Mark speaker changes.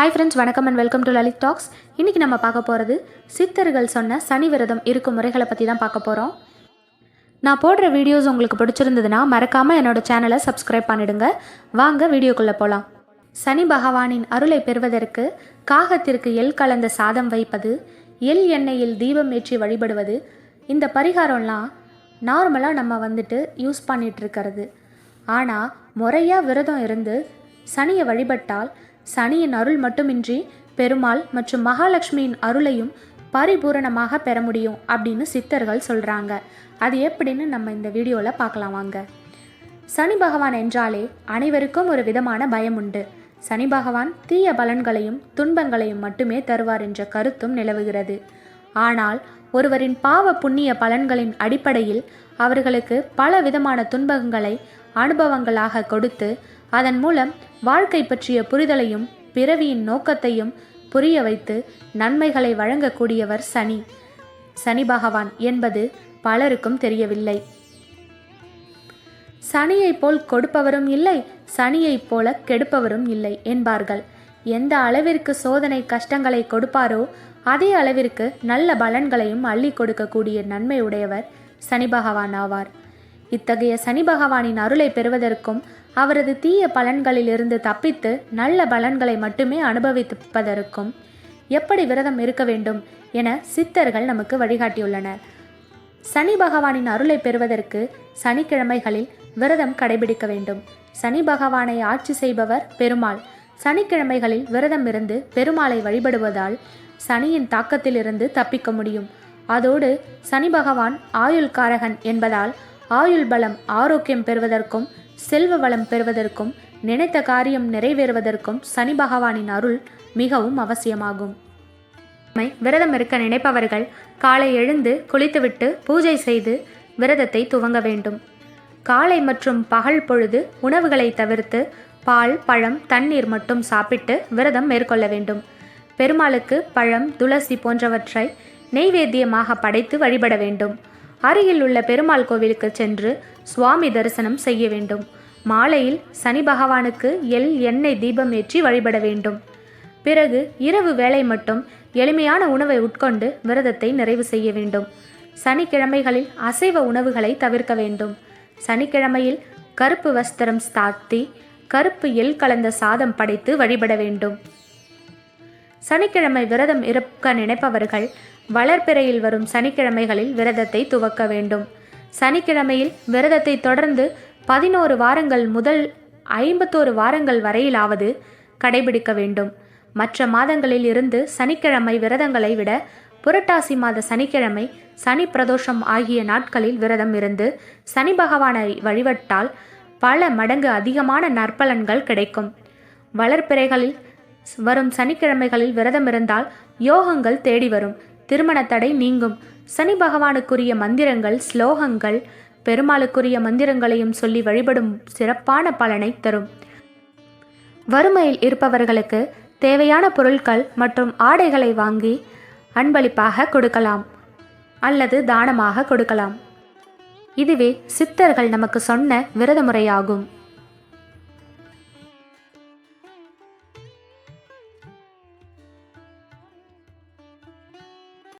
Speaker 1: Hi friends வணக்கம் and welcome to Lalith talks இன்றைக்கி நம்ம பார்க்க போகிறது சித்தர்கள் சொன்ன சனி விரதம் இருக்கும் முறைகளை பற்றி தான் பார்க்க போகிறோம் நான் போடுற வீடியோஸ் உங்களுக்கு பிடிச்சிருந்ததுன்னா மறக்காமல் என்னோடய சேனலை சப்ஸ்கிரைப் பண்ணிடுங்க. வாங்க வீடியோக்குள்ளே போகலாம் சனி பகவானின் அருளை பெறுவதற்கு காகத்திற்கு எள் கலந்த சாதம் வைப்பது எள் எண்ணெயில் தீபம் ஏற்றி வழிபடுவது இந்த பரிகாரம்லாம் நார்மலாக நம்ம வந்துட்டு யூஸ் பண்ணிட்டு இருக்கிறது. ஆனால் முறையாக விரதம் இருந்து சனியை வழிபட்டால் சனியின் அருள் மட்டுமின்றி பெருமாள் மற்றும் மகாலட்சுமியின் அருளையும் பரிபூரணமாக பெற முடியும் அப்படின்னு சித்தர்கள் சொல்கிறாங்க அது எப்படின்னு நம்ம இந்த வீடியோவில் பார்க்கலாம் வாங்க. சனி பகவான் என்றாலே அனைவருக்கும் ஒரு விதமான பயம் உண்டு. சனி பகவான் தீய பலன்களையும் துன்பங்களையும் மட்டுமே தருவார் என்ற கருத்தும் நிலவுகிறது. ஆனால் ஒருவரின் பாவ புண்ணிய பலன்களின் அடிப்படையில் அவர்களுக்கு பல விதமான துன்பங்களை அனுபவங்களாக கொடுத்து அதன் மூலம் வாழ்க்கை பற்றிய புரிதலையும் பிறவியின் நோக்கத்தையும் புரிய வைத்து நன்மைகளை வழங்கக்கூடியவர் சனி. சனி பகவான் என்பது பலருக்கும் தெரியவில்லை. சனியைப் போல் கொடுப்பவரும் இல்லை சனியைப் போல கெடுப்பவரும் இல்லை என்பார்கள். எந்த அளவிற்கு சோதனை கஷ்டங்களை கொடுப்பாரோ அதே அளவிற்கு நல்ல பலன்களையும் அள்ளி கொடுக்கக்கூடிய நன்மை உடையவர் சனி பகவான் ஆவார். இத்தகைய சனி பகவானின் அருளை பெறுவதற்கும் அவரது தீய பலன்களிலிருந்து தப்பித்து நல்ல பலன்களை மட்டுமே அனுபவிப்பதற்கும் எப்படி விரதம் இருக்க வேண்டும் என சித்தர்கள் நமக்கு வழிகாட்டியுள்ளனர். சனி பகவானின் அருளை பெறுவதற்கு சனிக்கிழமைகளில் விரதம் கடைபிடிக்க வேண்டும். சனி பகவானை ஆட்சி செய்பவர் பெருமாள். சனிக்கிழமைகளில் விரதம் இருந்து பெருமாளை வழிபடுவதால் சனியின் தாக்கத்திலிருந்து தப்பிக்க முடியும். அதோடு சனி பகவான் ஆயுள்காரகன் என்பதால் ஆயுள் பலம் ஆரோக்கியம் பெறுவதற்கும் செல்வ வளம் பெறுவதற்கும் நினைத்த காரியம் நிறைவேறுவதற்கும் சனி பகவானின் அருள் மிகவும் அவசியமாகும். விரதம் இருக்க நினைப்பவர்கள் காலை எழுந்து குளித்துவிட்டு பூஜை செய்து விரதத்தை துவங்க வேண்டும். காலை மற்றும் பகல் பொழுது உணவுகளை தவிர்த்து பால் பழம் தண்ணீர் மட்டும் சாப்பிட்டு விரதம் மேற்கொள்ள வேண்டும். பெருமாளுக்கு பழம் துளசி போன்றவற்றை நெய்வேத்தியமாக படைத்து வழிபட வேண்டும். அருகில் உள்ள பெருமாள் கோவிலுக்கு சென்று சுவாமி தரிசனம் செய்ய வேண்டும். மாலையில் சனி பகவானுக்கு எள் எண்ணெய் தீபம் ஏற்றி வழிபட வேண்டும். பிறகு இரவு வேளை மட்டும் எளிமையான உணவை உட்கொண்டு விரதத்தை நிறைவு செய்ய வேண்டும். சனிக்கிழமைகளில் அசைவ உணவுகளை தவிர்க்க வேண்டும். சனிக்கிழமையில் கருப்பு வஸ்திரம் சாத்தி கருப்பு எள் கலந்த சாதம் படைத்து வழிபட வேண்டும். சனிக்கிழமை விரதம் இருக்க நினைப்பவர்கள் வளர்பிறையில் வரும் சனிக்கிழமைகளில் விரதத்தை துவக்க வேண்டும். சனிக்கிழமையில் விரதத்தை தொடர்ந்து பதினோரு வாரங்கள் முதல் ஐம்பத்தோரு வாரங்கள் வரையிலாவது கடைபிடிக்க வேண்டும். மற்ற மாதங்களில் இருந்து சனிக்கிழமை விரதங்களை விட புரட்டாசி மாத சனிக்கிழமை சனி பிரதோஷம் ஆகிய நாட்களில் விரதம் இருந்து சனி பகவானை வழிபட்டால் பல மடங்கு அதிகமான நற்பலன்கள் கிடைக்கும். வளர்ப்பிறைகளில் வரும் சனிக்கிழமைகளில் விரதம் இருந்தால் யோகங்கள் தேடி வரும். திருமண தடை நீங்கும். சனி பகவானுக்குரிய மந்திரங்கள் ஸ்லோகங்கள் பெருமாளுக்குரிய மந்திரங்களையும் சொல்லி வழிபடும் சிறப்பான பலனை தரும். வறுமையில் இருப்பவர்களுக்கு தேவையான பொருட்கள் மற்றும் ஆடைகளை வாங்கி அன்பளிப்பாக கொடுக்கலாம் அல்லது தானமாக கொடுக்கலாம். இதுவே சித்தர்கள் நமக்கு சொன்ன விரத முறையாகும்